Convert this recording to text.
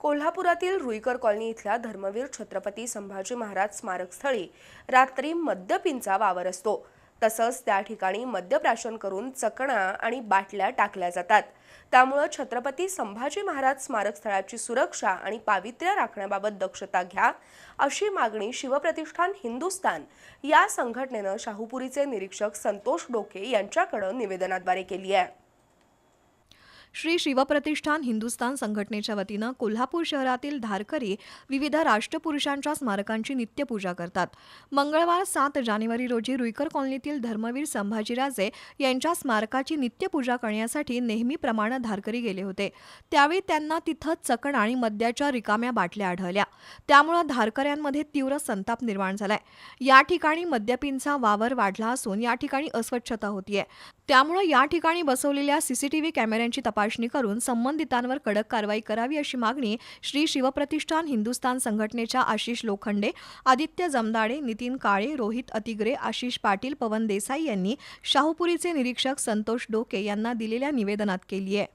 कोल्हापुरातील रुईकर कॉलनी इथल्या धर्मवीर छत्रपती संभाजी महाराज स्मारकस्थळी रात्री मद्यपींचा वावर असतो. तसंच त्या ठिकाणी मद्यप्राशन करून चकणा आणि बाटल्या टाकल्या जातात. त्यामुळं छत्रपती संभाजी महाराज स्मारकस्थळाची सुरक्षा आणि पावित्र्य राखण्याबाबत दक्षता घ्या अशी मागणी शिवप्रतिष्ठान हिंदुस्थान या संघटनेनं शाहूपुरीचे निरीक्षक संतोष डोके यांच्याकडं निवेदनाद्वारे केली आहे. श्री शिवप्रतिष्ठान हिंदुस्थान संघटनेच्या वतीनं कोल्हापूर शहरातील धारकरी विविध राष्ट्रपुरुषांच्या स्मारकांची नित्यपूजा करतात. मंगळवार सात जानेवारी रोजी रुईकर कॉलनीतील धर्मवीर संभाजीराजे यांच्या स्मारकाची नित्यपूजा करण्यासाठी नेहमीप्रमाणे धारकरी गेले होते. त्यावेळी त्यांना तिथं चकण आणि मद्याच्या रिकाम्या बाटल्या आढळल्या. त्यामुळं धारकऱ्यांमध्ये तीव्र संताप निर्माण झालाय. या ठिकाणी मद्यपींचा वावर वाढला असून या ठिकाणी अस्वच्छता होतीये. त्यामुळे या ठिकाणी बसवलेल्या सीसीटीव्ही कॅमेऱ्यांची तपासणी करून संबंधितांवर कडक कारवाई करावी अशी मागणी श्री शिवप्रतिष्ठान हिंदुस्थान संघटनेच्या आशिष लोखंडे आदित्य जमदाडे नितीन काळे रोहित अतिग्रे आशिष पाटील पवन देसाई यांनी शाहूपुरीचे निरीक्षक संतोष डोके यांना दिलेल्या निवेदनात केली आहे.